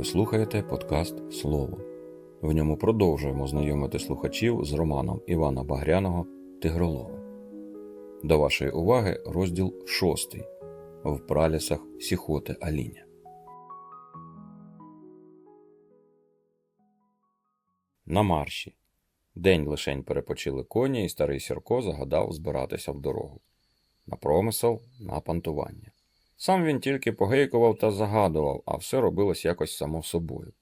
Ви слухаєте подкаст Слово. В ньому продовжуємо знайомити слухачів з романом Івана Багряного Тигролова. До вашої уваги розділ 6 В пралісах Сіхоти Аліня. На марші. День лишень перепочили коні, і старий Сірко загадав збиратися в дорогу. На промисел, на пантування. Сам він тільки погейкував та загадував, а все робилось якось само собою.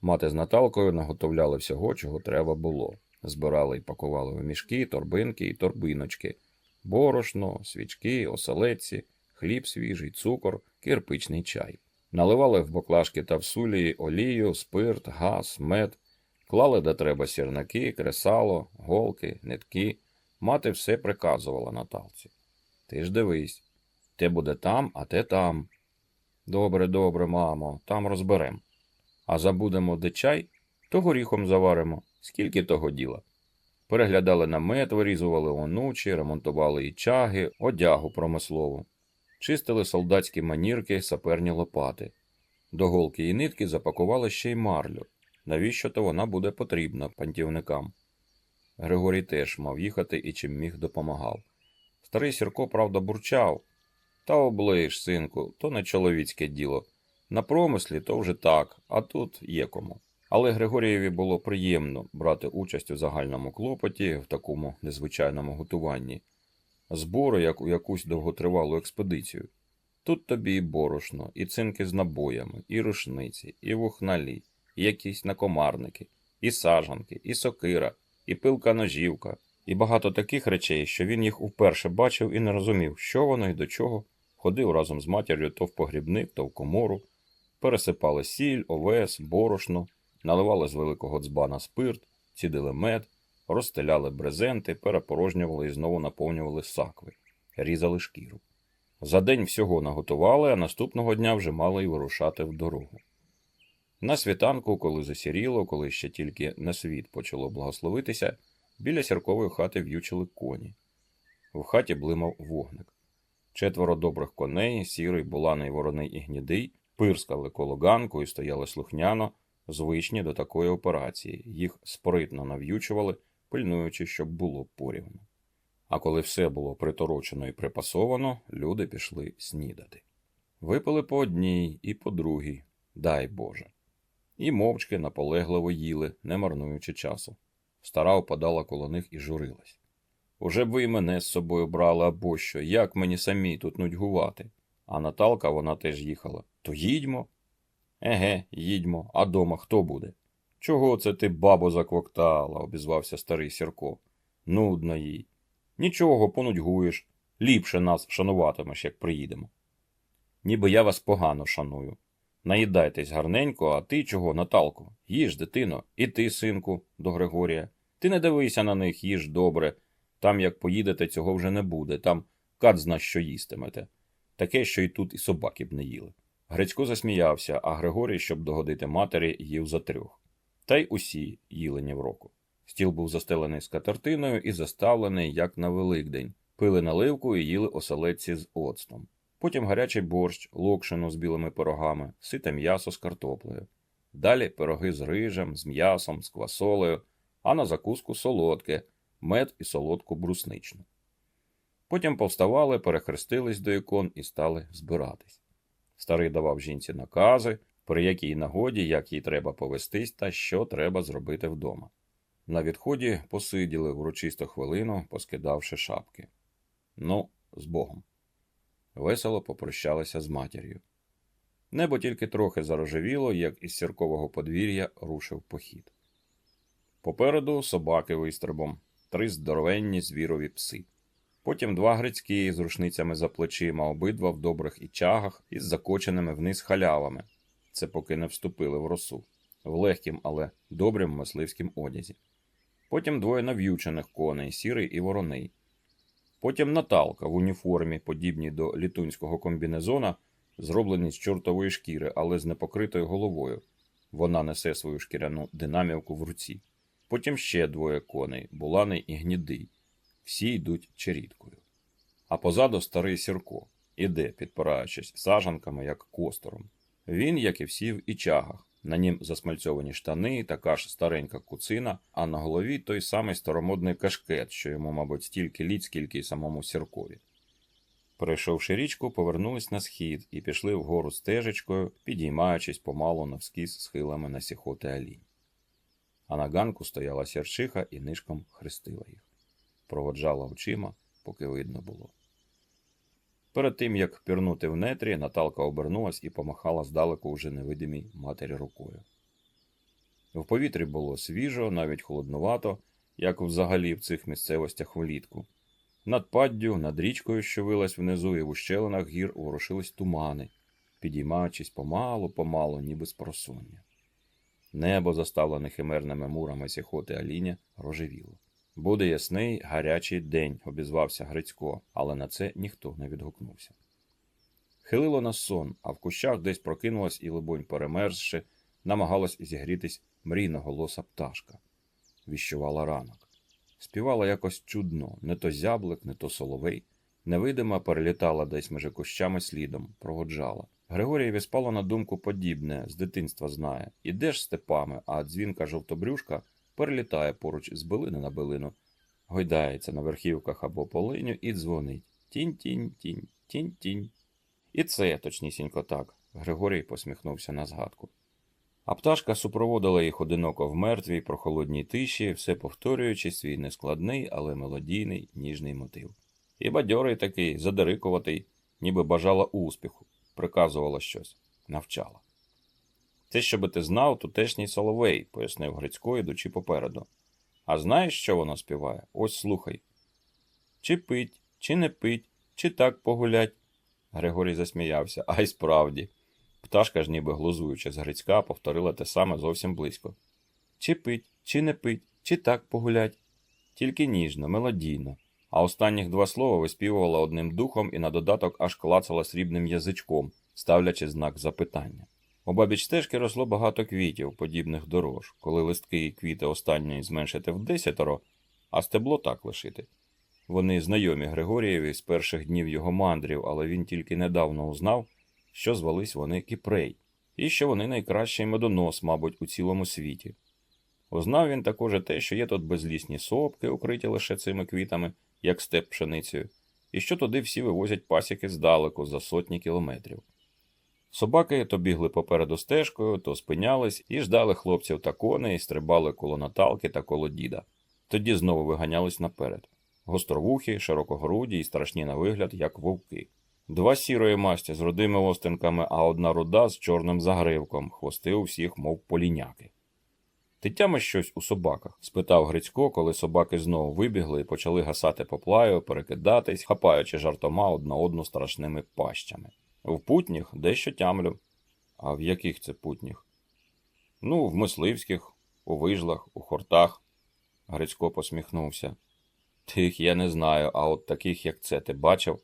Мати з Наталкою наготовляли всього, чого треба було. Збирали і пакували в мішки, торбинки і торбиночки, борошно, свічки, оселедці, хліб свіжий, цукор, кирпичний чай. Наливали в баклажки та в сулі олію, спирт, газ, мед, клали де треба сірники, кресало, голки, нитки. Мати все приказувала Наталці. Ти ж дивись, те буде там, а те там. Добре, добре, мамо, там розберем. А забудемо де чай, то горіхом заваримо. Скільки того діла. Переглядали намет, вирізували онучі, ремонтували і чаги, одягу промислову. Чистили солдатські манірки, саперні лопати. До голки і нитки запакували ще й марлю. Навіщо то вона буде потрібна пантівникам? Григорій теж мав їхати і чим міг допомагав. Старий Сірко, правда, бурчав. Та оближ, синку, то не чоловіцьке діло. На промислі то вже так, а тут є кому. Але Григорієві було приємно брати участь у загальному клопоті в такому незвичайному готуванні. Збору, як у якусь довготривалу експедицію. Тут тобі і борошно, і цинки з набоями, і рушниці, і вухналі, і якісь накомарники, і сажанки, і сокира, і пилка ножівка, і багато таких речей, що він їх уперше бачив і не розумів, що воно і до чого. Ходив разом з матір'ю то в погрібник, то в комору, пересипали сіль, овес, борошно, наливали з великого дзбана спирт, цідили мед, розстеляли брезенти, перепорожнювали і знову наповнювали сакви, різали шкіру. За день всього наготували, а наступного дня вже мали й вирушати в дорогу. На світанку, коли засіріло, коли ще тільки на світ почало благословитися, біля сіркової хати в'ючили коні. В хаті блимав вогник. Четверо добрих коней, сірий, буланий, вороний і гнідий, пирскали коло ганку і стояли слухняно, звичні до такої операції. Їх спритно нав'ючували, пильнуючи, щоб було порівну. А коли все було приторочено і припасовано, люди пішли снідати. Випили по одній і по другій, дай Боже. І мовчки наполегливо їли, не марнуючи часу. Стара опадала коло них і журилась. Уже б ви і мене з собою брали або що, як мені самі тут нудьгувати. А Наталка вона теж їхала. То їдьмо. Еге, їдьмо, а дома хто буде? Чого це ти, бабо, заквоктала? обізвався старий Сірко. Нудно їй. Нічого, понудьгуєш. Ліпше нас шануватимеш, як приїдемо. Ніби я вас погано шаную. Наїдайтесь гарненько, а ти чого, Наталко? Їж, дитино, і ти, синку, до Григорія. Ти не дивися на них, їж добре. Там, як поїдете, цього вже не буде, там кат зна, що їстимете. Таке, що і тут і собаки б не їли. Грицько засміявся, а Григорій, щоб догодити матері, їв за трьох. Та й усі їли ні в року. Стіл був застелений скатертиною і заставлений, як на Великдень. Пили наливку і їли оселедці з оцтом. Потім гарячий борщ, локшину з білими пирогами, сите м'ясо з картоплею. Далі пироги з рижем, з м'ясом, з квасолею, а на закуску солодке, мед і солодку брусничну. Потім повставали, перехрестились до ікон і стали збиратись. Старий давав жінці накази, при якій нагоді, як їй треба повестись та що треба зробити вдома. На відході посиділи врочисто хвилину, поскидавши шапки. Ну, з Богом. Весело попрощалися з матір'ю. Небо тільки трохи зарожевіло, як із сіркового подвір'я рушив похід. Попереду собаки вистрибом, три здоровенні звірові пси. Потім два грицькі з рушницями за плечима, обидва в добрих ічагах із закоченими вниз халявами. Це поки не вступили в росу, в легкім, але добрим мисливським одязі. Потім двоє нав'ючених коней, сірий і вороний. Потім Наталка в уніформі, подібній до літунського комбінезона, зробленій з чортової шкіри, але з непокритою головою. Вона несе свою шкіряну динамівку в руці. Потім ще двоє коней, буланий і гнідий. Всі йдуть черідкою. А позаду старий Сірко іде, підпираючись сажанками, як костором. Він, як і всі в ічагах, На нім засмальцьовані штани, така ж старенька куцина, а на голові той самий старомодний кашкет, що йому, мабуть, стільки літ, скільки й самому сіркові. Перейшовши річку, повернулись на схід і пішли вгору стежечкою, підіймаючись помалу навскіз схилами на сіхоти алінь. А на ганку стояла сірчиха і нишком хрестила їх. Проводжала очима, поки видно було. Перед тим, як пірнути в нетрі, Наталка обернулась і помахала здалеку вже невидимій матері рукою. В повітрі було свіжо, навіть холоднувато, як взагалі в цих місцевостях влітку. Над паддю, над річкою, що вилась внизу, і в ущелинах гір ворушились тумани, підіймаючись помалу, помалу, ніби з просоння. Небо, заставлене химерними мурами сіхоти Аліня, рожевіло. Буде ясний, гарячий день, обізвався Грицько, але на це ніхто не відгукнувся. Хилило на сон, а в кущах десь прокинулась і, либонь, перемерзши, намагалась зігрітись мрійноголоса пташка. Віщувала ранок. Співала якось чудно, не то зяблик, не то соловей. Невидима перелітала десь межи кущами слідом, проводжала. Григорієві спало на думку подібне, з дитинства знає. Ідеш степами, а дзвінка жовтобрюшка перелітає поруч з билини на билину, гойдається на верхівках або полиню і дзвонить. Тінь-тінь-тінь, тінь-тінь. І це точнісінько так. Григорій посміхнувся на згадку. А пташка супроводила їх одиноко в мертвій, прохолодній тиші, все повторюючи свій нескладний, але мелодійний, ніжний мотив. І бадьорий такий, задирикуватий, ніби бажала успіху, приказувала щось, навчала. Це, щоби ти знав, тутешній соловей, пояснив Грицько, ідучи попереду. А знаєш, що воно співає? Ось слухай. Чи пить, чи не пить, чи так погулять. Григорій засміявся, а й справді. Пташка ж, ніби глузуючи з Грицька, повторила те саме зовсім близько. Чи пить, чи не пить, чи так погулять. Тільки ніжно, мелодійно. А останніх два слова виспівувала одним духом і на додаток аж клацала срібним язичком, ставлячи знак запитання. Обабіч стежки росло багато квітів, подібних дорож, коли листки і квіти останньої зменшити в десятеро, а стебло так лишити. Вони знайомі Григорієві з перших днів його мандрів, але він тільки недавно узнав, що звались вони кіпрей, і що вони найкращий медонос, мабуть, у цілому світі. Узнав він також те, що є тут безлісні сопки, укриті лише цими квітами, як степ пшеницею, і що туди всі вивозять пасіки здалеку за сотні кілометрів. Собаки то бігли попереду стежкою, то спинялись і ждали хлопців та коней, і стрибали коло Наталки та коло діда. Тоді знову виганялись наперед. Гостровухі, широкогруді і страшні на вигляд, як вовки. Два сірої масті з рудими остинками, а одна руда з чорним загривком, хвости у всіх, мов поліняки. Ти тямиш щось у собаках? спитав Грицько, коли собаки знову вибігли і почали гасати поплаю, перекидатись, хапаючи жартома одна одну страшними пащами. В путніх дещо тямлю. А в яких це путніх? Ну, в мисливських, у вижлах, у хортах. Грицько посміхнувся. Тих я не знаю, а от таких, як це, ти бачив?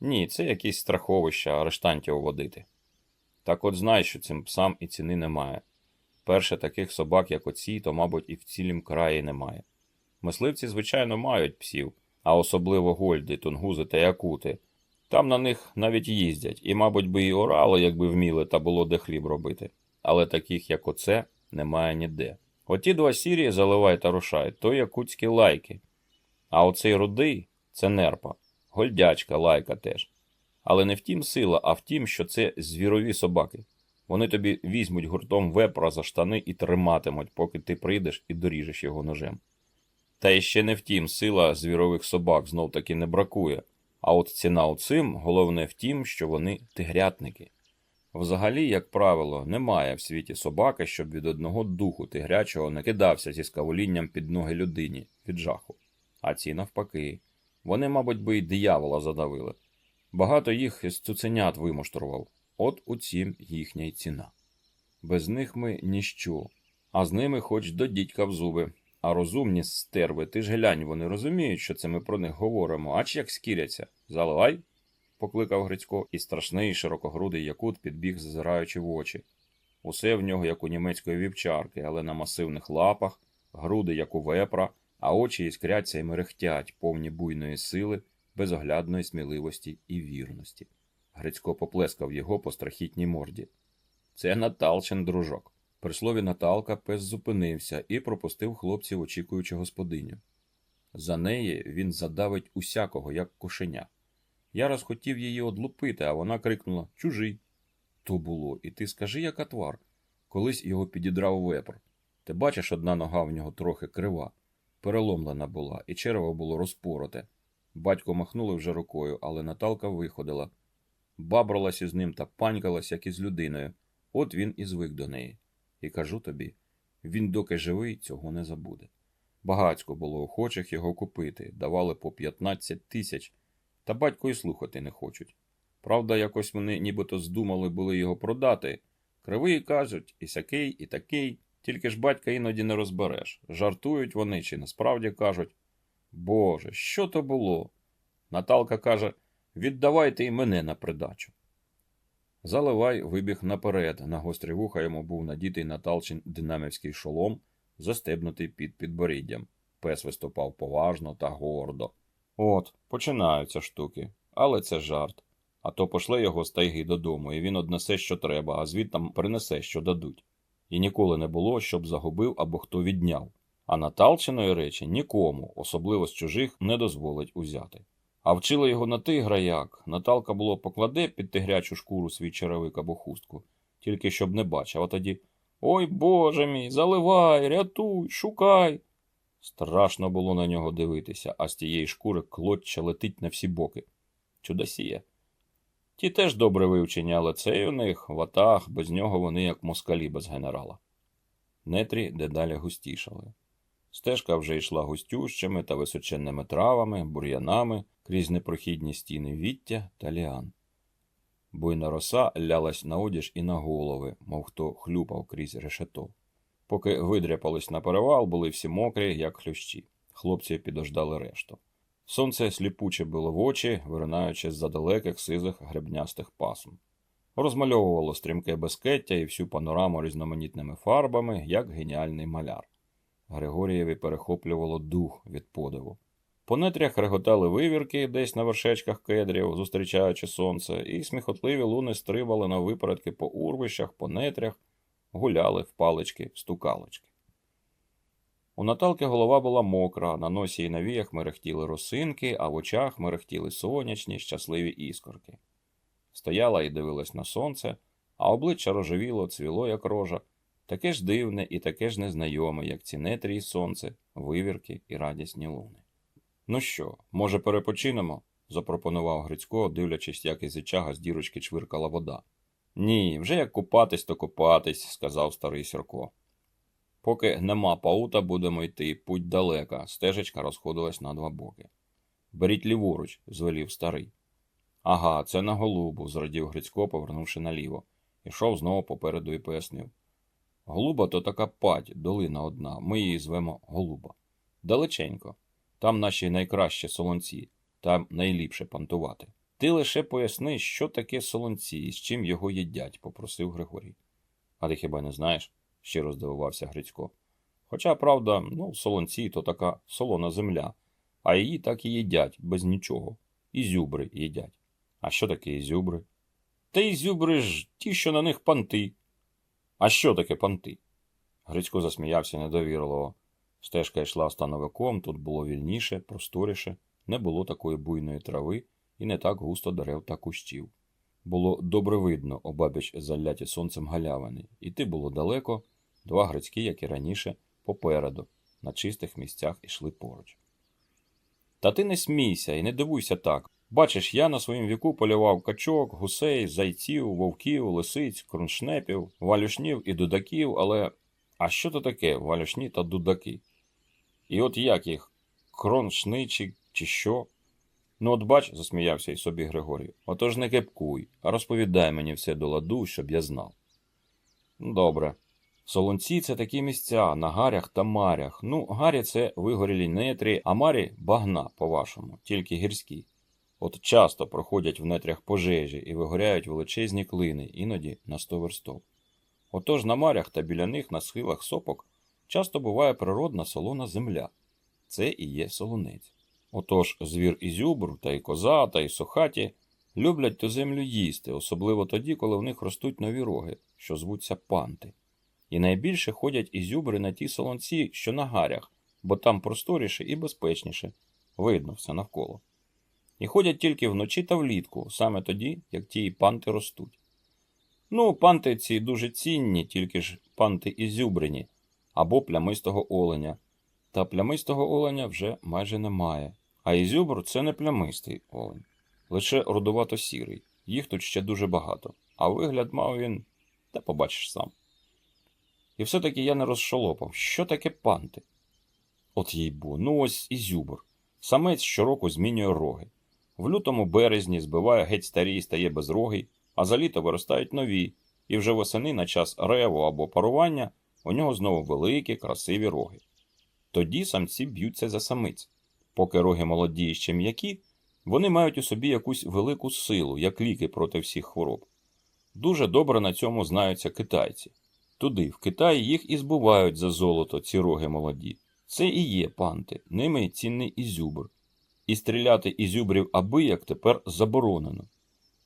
Ні, це якісь страховища арештантів водити. Так от знай, що цим псам і ціни немає. Перше таких собак, як оці, то, мабуть, і в цілім краї немає. Мисливці, звичайно, мають псів, а особливо гольди, тунгузи та якути. Там на них навіть їздять, і, мабуть, би і орали, якби вміли, та було де хліб робити. Але таких, як оце, немає ніде. Оті два сірі заливай та рушай, то якутські лайки. А оцей рудий це нерпа, гольдячка, лайка теж. Але не в тім сила, а в тім, що це звірові собаки. Вони тобі візьмуть гуртом вепра за штани і триматимуть, поки ти прийдеш і доріжеш його ножем. Та іще не втім, сила звірових собак знов таки не бракує. А от ціна у цим головне в тім, що вони тигрятники. Взагалі, як правило, немає в світі собаки, щоб від одного духу тигрячого не кидався зі скаволінням під ноги людині від жаху. А ці навпаки. Вони, мабуть, би й диявола задавили. Багато їх з цуценят вимуштрував. От у цім їхня й ціна. Без них ми ніщо, а з ними хоч до дідька в зуби. А розумні стерви, ти ж глянь, вони розуміють, що це ми про них говоримо, ач як скіряться. Заливай, покликав Грицько, і страшний широкогрудий якут підбіг, зазираючи в очі. Усе в нього, як у німецької вівчарки, але на масивних лапах, груди, як у вепра, а очі іскряться і мерехтять, повні буйної сили, безоглядної сміливості і вірності. Грицько поплескав його по страхітній морді. Це Наталчин, дружок. При слові Наталка пес зупинився і пропустив хлопців, очікуючи господиню. За неї він задавить усякого, як кошеня. Я раз хотів її одлупити, а вона крикнула Чужий. То було, і ти скажи, яка твар. Колись його підідрав вепр. Ти бачиш, одна нога в нього трохи крива, переломлена була, і черево було розпороте. Батько махнули вже рукою, але Наталка виходила. Бабралась із ним та панькалась, як із людиною. От він і звик до неї. І кажу тобі, він, доки живий, цього не забуде. Багацько було охочих його купити, давали по 15 тисяч, та батько і слухати не хочуть. Правда, якось вони нібито здумали були його продати. Кривий кажуть, і сякий, і такий, тільки ж батька іноді не розбереш. Жартують вони чи насправді кажуть. Боже, що то було? Наталка каже: віддавайте і мене на придачу. Заливай вибіг наперед. На гострі вуха йому був надітий Наталчин динамівський шолом, застебнутий під підборіддям. Пес виступав поважно та гордо. От, починаються штуки, але це жарт. А то пошле його з тайги додому, і він однесе, що треба, а звідтам принесе, що дадуть. І ніколи не було, щоб загубив або хто відняв. А Наталчиної речі нікому, особливо з чужих, не дозволить узяти. А вчили його на тигра як. Наталка було покладе під тигрячу шкуру свій черевик або хустку, тільки щоб не бачив, а тоді Ой Боже мій, заливай, рятуй, шукай. Страшно було на нього дивитися, а з тієї шкури клоччя летить на всі боки. Чудосія. Ті теж добре вивчені, але цей у них ватаг, без нього вони як москалі без генерала. Нетрі дедалі густішали. Стежка вже йшла густющими та височенними травами, бур'янами крізь непрохідні стіни віття та ліан. Буйна роса лялась на одіж і на голови, мов хто хлюпав крізь решето. Поки видряпались на перевал, були всі мокрі, як хлющі. Хлопці підождали решту. Сонце сліпуче било в очі, виринаючи з-за далеких сизих гребнястих пасм. Розмальовувало стрімке безкеття і всю панораму різноманітними фарбами, як геніальний маляр. Григорієві перехоплювало дух від подиву. По нетрях реготали вивірки десь на вершечках кедрів, зустрічаючи сонце, і сміхотливі луни стрибали на випередки по урвищах, по нетрях, гуляли в палички, в стукалочки. У Наталки голова була мокра, на носі і на віях мерехтіли росинки, а в очах мерехтіли сонячні, щасливі іскорки. Стояла і дивилась на сонце, а обличчя рожевіло, цвіло, як рожа, таке ж дивне і таке ж незнайоме, як ці нетрі сонце, вивірки і радісні луни. Ну що, може, перепочинемо? запропонував Грицько, дивлячись, як із ічага з дірочки чвиркала вода. Ні, вже як купатись, то купатись, сказав старий Сірко. Поки нема паута, будемо йти, путь далека, стежечка розходилась на два боки. Беріть ліворуч, звелів старий. Ага, це на голубу, зрадів Грицько, повернувши наліво. Ішов знову попереду і пояснив. Голуба то така пать, долина одна, ми її звемо Голуба. Далеченько. Там наші найкращі солонці, там найліпше пантувати. Ти лише поясни, що таке солонці і з чим його їдять, попросив Григорій. А ти хіба не знаєш? щиро здивувався Грицько. Хоча, правда, ну, солонці то така солона земля, а її так і їдять, без нічого. І зюбри їдять. А що таке ізюбри? Та ізюбри ж ті, що на них панти. А що таке панти? Грицько засміявся недовірливо. Стежка йшла становиком, тут було вільніше, просторіше, не було такої буйної трави і не так густо дерев та кущів. Було добре видно обабіч заляті сонцем галявини, іти було далеко, два грицькі, як і раніше, попереду, на чистих місцях ішли поруч. Та ти не смійся і не дивуйся так. Бачиш, я на своїм віку полював качок, гусей, зайців, вовків, лисиць, круншнепів, валюшнів і дудаків, але. А що то таке валюшні та дудаки? І от як їх? Кроншни чи, що? Ну, от бач, засміявся і собі Григорій. Отож не кепкуй, а розповідай мені все до ладу, щоб я знав. «Ну, Добре. Солонці це такі місця на гарях та марях. Ну, гарі це вигорілі нетрі, а марі багна, по-вашому, тільки гірські. От часто проходять в нетрях пожежі і вигоряють величезні клини, іноді на сто верстов. Отож на марях та біля них на схилах сопок часто буває природна солона земля. Це і є солонець. Отож звір і зюбр, та й коза, та й сохаті люблять ту землю їсти, особливо тоді, коли в них ростуть нові роги, що звуться панти. І найбільше ходять ізюбри на ті солонці, що на гарях, бо там просторіше і безпечніше, видно все навколо. І ходять тільки вночі та влітку, саме тоді, як ті панти ростуть. Ну, панти ці дуже цінні, тільки ж панти ізюбрині або плямистого оленя. Та плямистого оленя вже майже немає. А ізюбр це не плямистий олень, лише родовато сірий. Їх тут ще дуже багато, а вигляд мав він, та побачиш сам. І все-таки я не розшолопав, що таке панти. От їй бо, ну ось ізюбр. Самець щороку змінює роги. В лютому березні збиває геть старі і стає безрогий, а за літо виростають нові, і вже восени на час реву або парування у нього знову великі, красиві роги. Тоді самці б'ються за самиць. Поки роги молоді і ще м'які, вони мають у собі якусь велику силу, як ліки проти всіх хвороб. Дуже добре на цьому знаються китайці. Туди, в Китаї, їх і збувають за золото ці роги молоді. Це і є панти, ними й цінний ізюбр. І стріляти ізюбрів аби як тепер заборонено.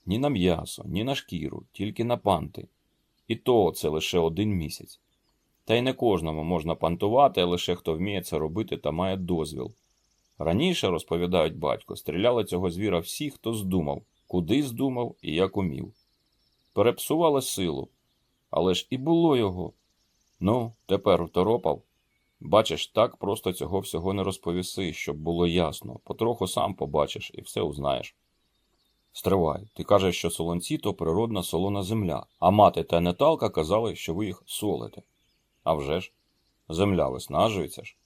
Ні на м'ясо, ні на шкіру, тільки на панти. І то це лише один місяць. Та й не кожному можна пантувати, а лише хто вміє це робити та має дозвіл. Раніше, розповідають батько, стріляли цього звіра всі, хто здумав, куди здумав і як умів. Перепсували силу, але ж і було його. Ну, тепер второпав. Бачиш, так просто цього всього не розповіси, щоб було ясно. Потроху сам побачиш і все узнаєш. Стривай, ти кажеш, що солонці то природна солона земля, а мати та Наталка казали, що ви їх солите. А вже ж, земля виснажується ж.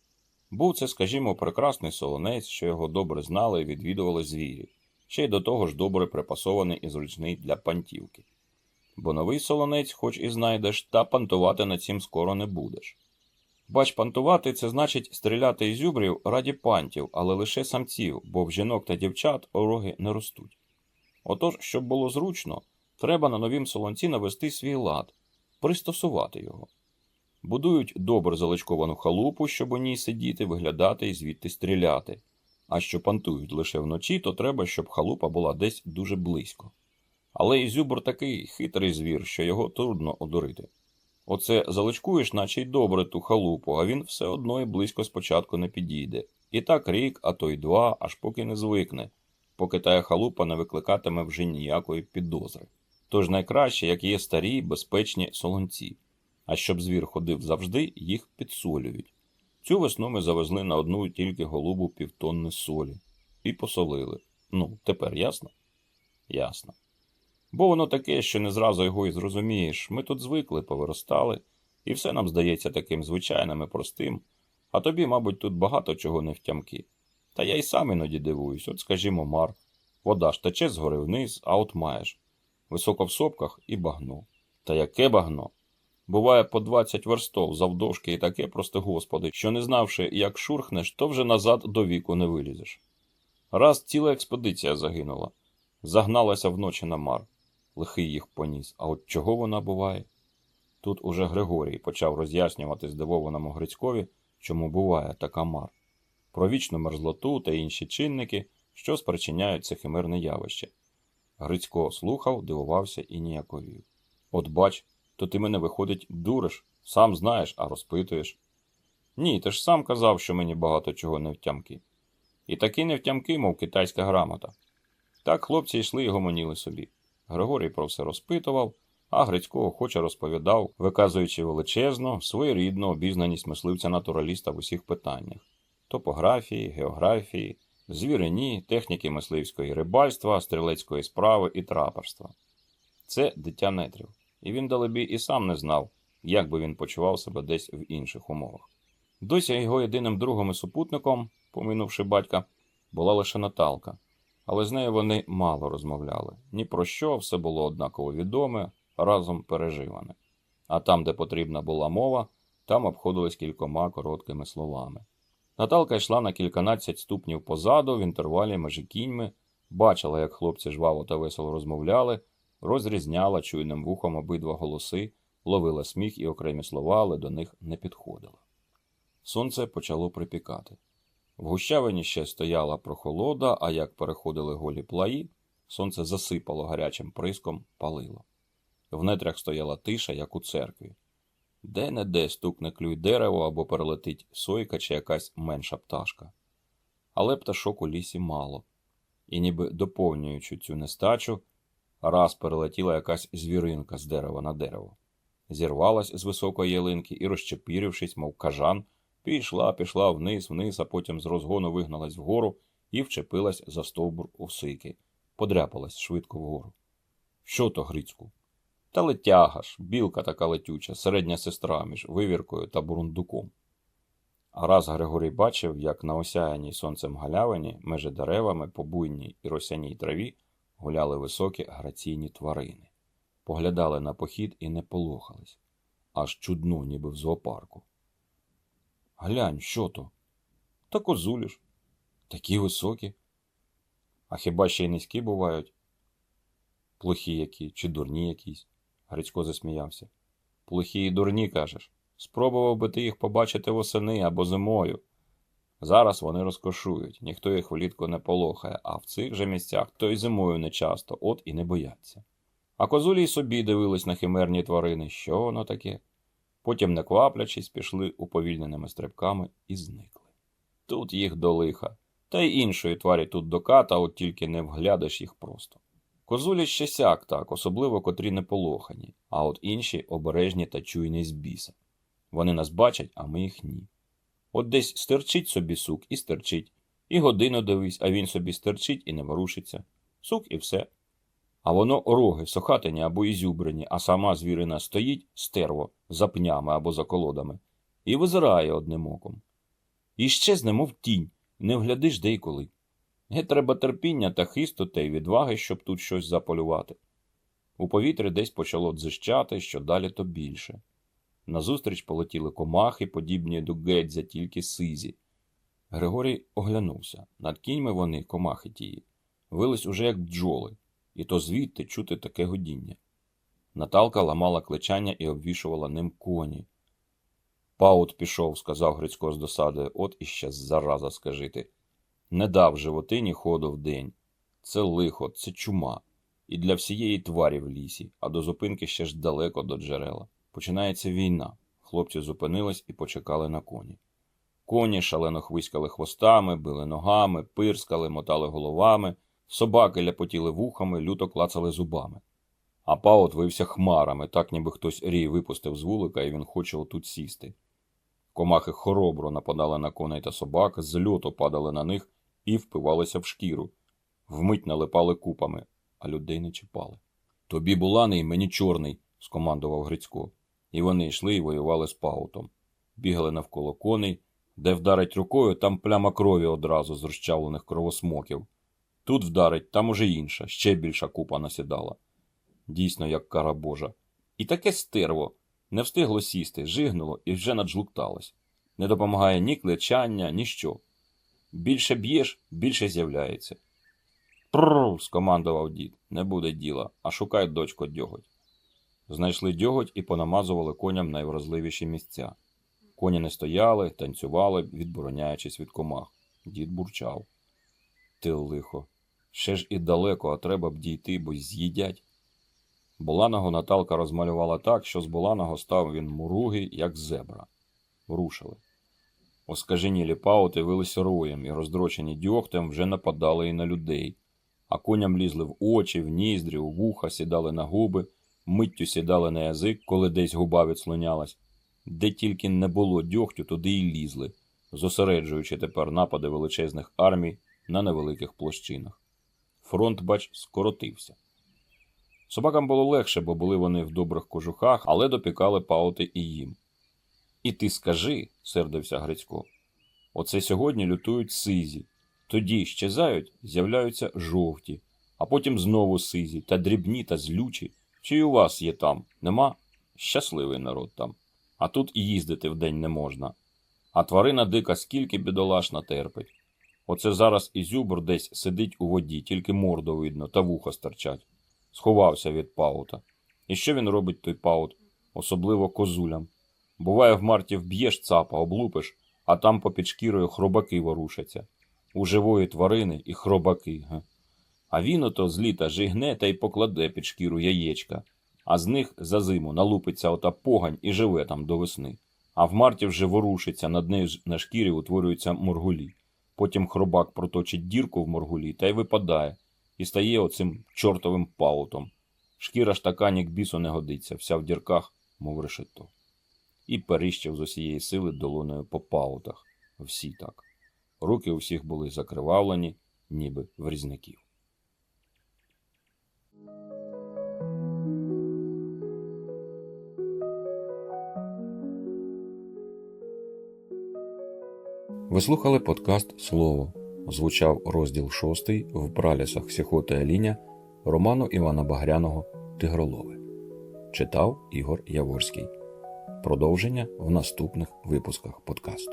Був це, скажімо, прекрасний солонець, що його добре знали і відвідували звірі, ще й до того ж добре припасований і зручний для пантівки. Бо новий солонець, хоч і знайдеш, та пантувати на цім скоро не будеш. Бач, пантувати це значить стріляти із зюбрів раді пантів, але лише самців, бо в жінок та дівчат ороги не ростуть. Отож, щоб було зручно, треба на новім солонці навести свій лад, пристосувати його. Будують добре заличковану халупу, щоб у ній сидіти, виглядати і звідти стріляти. А що пантують лише вночі, то треба, щоб халупа була десь дуже близько. Але Ізюбр такий хитрий звір, що його трудно одурити. Оце заличкуєш, наче й добре ту халупу, а він все одно і близько спочатку не підійде. І так рік, а то й два, аж поки не звикне, поки тая халупа не викликатиме вже ніякої підозри. Тож найкраще, як є старі, безпечні солонці. А щоб звір ходив завжди, їх підсолюють. Цю весну ми завезли на одну тільки голубу півтонни солі і посолили. Ну, тепер ясно? Ясно. Бо воно таке, що не зразу його і зрозумієш. Ми тут звикли, повиростали, і все нам здається таким звичайним і простим, а тобі, мабуть, тут багато чого не втямки. Та я й сам іноді дивуюсь, от скажімо, мар. Вода ж тече згори вниз, а от маєш. Високо в сопках і багно. Та яке багно? Буває по 20 верстов завдовжки і таке, прости господи, що не знавши, як шурхнеш, то вже назад до віку не вилізеш. Раз ціла експедиція загинула, загналася вночі на мар. Лихий їх поніс. А от чого вона буває? Тут уже Григорій почав роз'яснювати здивованому Грицькові, чому буває така мар, про вічну мерзлоту та інші чинники, що спричиняють це химерне явище. Грицько слухав, дивувався і ніяковів. От бач, то ти мене, виходить, дуриш, сам знаєш, а розпитуєш. Ні, ти ж сам казав, що мені багато чого не втямки. І таки не втямки, мов китайська грамота. Так хлопці йшли і гомоніли собі. Григорій про все розпитував, а Грицько охоче розповідав, виказуючи величезну, своєрідну обізнаність мисливця натураліста в усіх питаннях топографії, географії, звірині, техніки мисливської рибальства, стрілецької справи і трапорства. Це дитя нетрів, і він, далебі, і сам не знав, як би він почував себе десь в інших умовах. Досі його єдиним другом і супутником, поминувши батька, була лише Наталка але з нею вони мало розмовляли. Ні про що, все було однаково відоме, разом переживане. А там, де потрібна була мова, там обходились кількома короткими словами. Наталка йшла на кільканадцять ступнів позаду, в інтервалі межі кіньми, бачила, як хлопці жваво та весело розмовляли, розрізняла чуйним вухом обидва голоси, ловила сміх і окремі слова, але до них не підходила. Сонце почало припікати. В гущавині ще стояла прохолода, а як переходили голі плаї, сонце засипало гарячим приском, палило. В нетрях стояла тиша, як у церкві. Де-не-де стукне клюй дерево або перелетить сойка чи якась менша пташка. Але пташок у лісі мало, і ніби доповнюючи цю нестачу, раз перелетіла якась звіринка з дерева на дерево. Зірвалась з високої ялинки і, розчепірившись, мов кажан, пішла, пішла вниз, вниз, а потім з розгону вигналась вгору і вчепилась за стовбур осики, подряпалась швидко вгору. Що то, Грицьку? Та летяга ж, білка така летюча, середня сестра між вивіркою та бурундуком. А раз Григорій бачив, як на осяяній сонцем галявині, межі деревами, по буйній і росяній траві гуляли високі граційні тварини, поглядали на похід і не полохались, аж чудно, ніби в зоопарку. Глянь, що то? Та козулі ж. Такі високі. А хіба ще й низькі бувають? Плохі які чи дурні якісь? Грицько засміявся. Плохі і дурні, кажеш. Спробував би ти їх побачити восени або зимою. Зараз вони розкошують, ніхто їх влітку не полохає, а в цих же місцях то й зимою не часто, от і не бояться. А козулі й собі дивились на химерні тварини, що воно таке. Потім, не кваплячись, пішли уповільненими стрибками і зникли. Тут їх до лиха, та й іншої тварі тут до ката, от тільки не вглядиш їх просто. Козулі ще сяк так, особливо котрі не полохані, а от інші обережні та чуйні з біса. Вони нас бачать, а ми їх ні. От десь стерчить собі сук і стерчить, і годину дивись, а він собі стерчить і не ворушиться. Сук і все. А воно роги, сохатині або ізюбрені, а сама звірина стоїть стерво за пнями або за колодами, і визирає одним оком. І щезне, мов тінь, не вглядиш де й коли. Ге треба терпіння та хисту та й відваги, щоб тут щось заполювати. У повітрі десь почало дзищати, що далі то більше. Назустріч полетіли комахи, подібні до гедзя, тільки сизі. Григорій оглянувся. Над кіньми вони, комахи тії, вились уже як бджоли, і то звідти чути таке годіння. Наталка ламала кличання і обвішувала ним коні. Паут пішов, сказав Грицько з досадою, от іще зараза скажити. Не дав животині ходу в день. Це лихо, це чума. І для всієї тварі в лісі, а до зупинки ще ж далеко до джерела. Починається війна. Хлопці зупинились і почекали на коні. Коні шалено хвиськали хвостами, били ногами, пирскали, мотали головами, собаки ляпотіли вухами, люто клацали зубами. А паут вився хмарами, так ніби хтось рій випустив з вулика, і він хоче отут сісти. Комахи хоробро нападали на коней та собак, з льоту падали на них і впивалися в шкіру, вмить налипали купами, а людей не чіпали. Тобі буланий, мені чорний, скомандував Грицько, і вони йшли і воювали з паутом. Бігали навколо коней, де вдарить рукою, там пляма крові одразу з розчавлених кровосмоків. Тут вдарить, там уже інша, ще більша купа насідала. Дійсно, як кара Божа. І таке стерво. Не встигло сісти, жигнуло і вже наджлукталось. Не допомагає ні кличання, ні що. Більше б'єш, більше з'являється. Прррр, скомандував дід. Не буде діла, а шукай дочко дьоготь. Знайшли дьоготь і понамазували коням найвразливіші місця. Коні не стояли, танцювали, відбороняючись від комах. Дід бурчав. Ти лихо. Ще ж і далеко, а треба б дійти, бо з'їдять. Буланого Наталка розмалювала так, що з Буланого став він муругий, як зебра. Рушили. Оскаженілі паути вилися роєм і роздрочені дьогтем вже нападали і на людей, а коням лізли в очі, в ніздрі, у вуха, сідали на губи, миттю сідали на язик, коли десь губа відслонялась. Де тільки не було дьогтю, туди й лізли, зосереджуючи тепер напади величезних армій на невеликих площинах. Фронт, бач, скоротився. Собакам було легше, бо були вони в добрих кожухах, але допікали паути і їм. І ти скажи, сердився Грицько, оце сьогодні лютують сизі, тоді щезають, з'являються жовті, а потім знову сизі, та дрібні та злючі. Чи у вас є там? Нема? Щасливий народ там. А тут і їздити вдень не можна. А тварина дика скільки бідолаш натерпить. Оце зараз і зюбр десь сидить у воді, тільки морду видно та вуха стирчать. Сховався від паута. І що він робить той паут, особливо козулям? Буває, в марті вб'єш цапа, облупиш, а там попід шкірою хробаки ворушаться. У живої тварини і хробаки. Га. А він ото з літа жигне та й покладе під шкіру яєчка. а з них за зиму налупиться ота погань і живе там до весни. А в марті вже ворушиться, над нею на шкірі утворюються моргулі. Потім хробак проточить дірку в моргулі та й випадає, і стає оцим чортовим паутом. Шкіра ж така ні к бісу не годиться, вся в дірках, мов решето. І періщив з усієї сили долоною по паутах. Всі так. Руки у всіх були закривавлені, ніби в різників. Ви слухали подкаст Слово. Звучав розділ шостий в пралісах Сіхота Еліня роману Івана Багряного Тигролови. Читав Ігор Яворський. Продовження в наступних випусках подкасту.